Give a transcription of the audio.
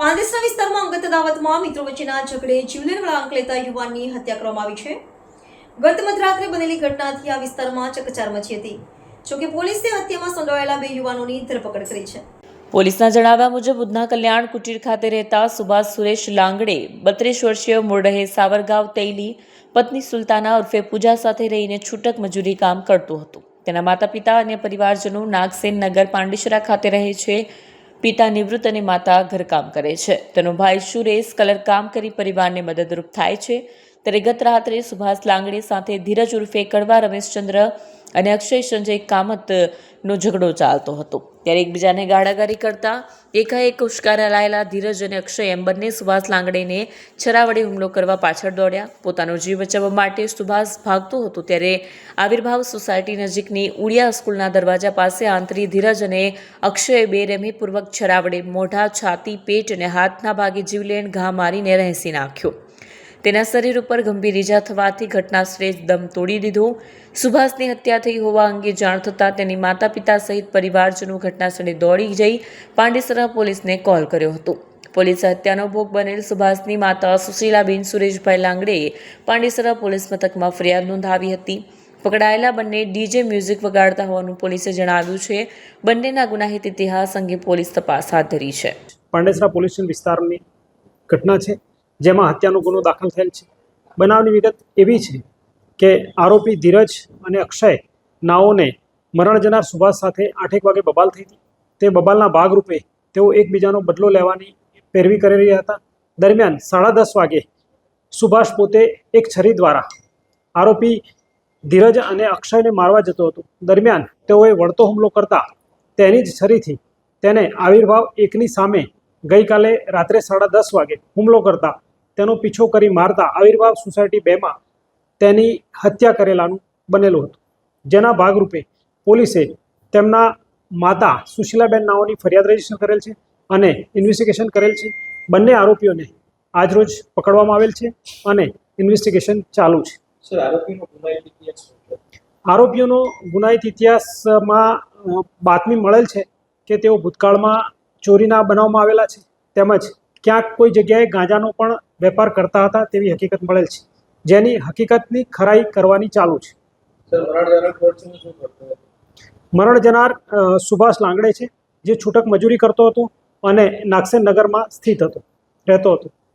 પાંદેસરા વિસ્તારમાં અંગત અદાવતમાં મિત્રો વચ્ચેના ઝઘડે જીવલેણ વળાંક લેતા યુવાનની હત્યા કરવામાં આવી છે. ગત મધરાત્રે બનેલી ઘટનાથી આ વિસ્તારમાં ચકચાર મચી હતી. જોકે પોલીસે હત્યામાં સંડોવાયેલા બે યુવાનોની ધરપકડ કરી છે. પોલીસના જણાવ્યા મુજબ, ઉધના કલ્યાણ કુટીર ખાતે રહેતા સુભાષ સુરેશ લાંગડે બત્રીસ વર્ષીય મૂળ સાવરગાંવ તૈલી પત્ની સુલતાના ઉર્ફે પૂજા સાથે રહીને છૂટક મજૂરી કામ કરતું હતું. તેના માતા પિતા અને પરિવારજનો નાગસેન નગર પાંડેસરા ખાતે રહે છે. પિતા નિવૃત્ત અને માતા ઘરકામ કરે છે. તેનો ભાઈ સુરેશ કલર કામ કરી પરિવારને મદદરૂપ થાય છે. ત્યારે ગત રાત્રે સુભાષ લાંગડે સાથે ધીરજ ઉર્ફે કડવા રમેશચંદ્ર અને અક્ષય સંજય કામતનો ઝઘડો ચાલતો હતો. ત્યારે એકબીજાને ગાળાગારી કરતા એકાએક ઉશ્કારા લાયેલા ધીરજ અને અક્ષય એમ બંને સુભાષ લાંગડેને છરાવડે હુમલો કરવા પાછળ દોડ્યા. પોતાનો જીવ બચાવવા માટે સુભાષ ભાગતો હતો ત્યારે આવિર્ભાવ સોસાયટી નજીકની ઉડિયા સ્કૂલના દરવાજા પાસે આંતરી ધીરજ અને અક્ષયે બેરહેમીપૂર્વક છરાવડે મોઢા, છાતી, પેટ અને હાથના ભાગે જીવલેણ ઘા મારીને રહેસી નાખ્યો. તેના શરીર ઉપર ગંભીર ઇજા થવાથી ઘટનાસ્થળે દમ તોડી દીધો. સુભાષની હત્યા થઈ હોવા અંગે જાણ થતાં તેની માતા પિતા સહિત પરિવારજનો ઘટનાસ્થળે દોડી જઈ પાંડેસરા પોલીસને કોલ કર્યો હતો. પોલીસે હત્યાનો ભોગ બનેલ સુભાષની માતા સુશીલાબેન સુરેશભાઈ લાંગડેએ પાંડેસરા પોલીસ મથકમાં ફરિયાદ નોંધાવી હતી. પકડાયેલા બંને ડીજે મ્યુઝિક વગાડતા હોવાનું પોલીસે જણાવ્યું છે. બંનેના ગુનાહિત ઇતિહાસ અંગે પોલીસ તપાસ હાથ ધરી છે. પાંડેસરા પોલીસ વિસ્તારની ઘટના છે. જેમાં હત્યાનો ગુનો દાખલ થયેલ છે. બનાવની વિગત એવી છે કે આરોપી ધીરજ અને અક્ષય નાઓને મરણ જનાર સુભાષ સાથે આઠેક વાગે બબાલ થઈ હતી. તે બબાલના ભાગરૂપે તેઓ એકબીજાનો બદલો લેવાની પેરવી કરી રહ્યા હતા. દરમિયાન સાડા દસ વાગે સુભાષ પોતે એક છરી દ્વારા આરોપી ધીરજ અને અક્ષયને મારવા જતો હતો. દરમિયાન તેઓએ વળતો હુમલો કરતા તેની જ છરીથી તેને આવિર્ભાવ એકની સામે ગઈકાલે રાત્રે સાડા દસ વાગે હુમલો કરતા તેનો પીછો કરી મારતા આવિર્ભાવ સોસાયટી બેમાં તેની હત્યા કરેલાનું બનેલું હતું. જેના ભાગરૂપે પોલીસે તેમના માતા સુશીલાબેન નાઓની ફરિયાદ રજિસ્ટર કરેલ છે અને ઇન્વેસ્ટિગેશન કરેલ છે. બંને આરોપીઓને આજરોજ પકડવામાં આવેલ છે અને ઇન્વેસ્ટિગેશન ચાલુ છે. આરોપીઓનો ગુનાહિત ઇતિહાસમાં બાતમી મળેલ છે કે તેઓ ભૂતકાળમાં ચોરીના બનાવમાં આવેલા છે. તેમજ ક્યાંક કોઈ જગ્યાએ ગાંજાનો પણ વેપાર કરતા હતા તેવી હકીકત મળેલ છે. જેની હકીકતની ખરાઈ કરવાની ચાલુ છે. મરણ જનાર સુભાષ લાંગડે છે જે છૂટક મજૂરી કરતો હતો અને નાગસેન નગરમાં સ્થિત હતો રહેતો હતો.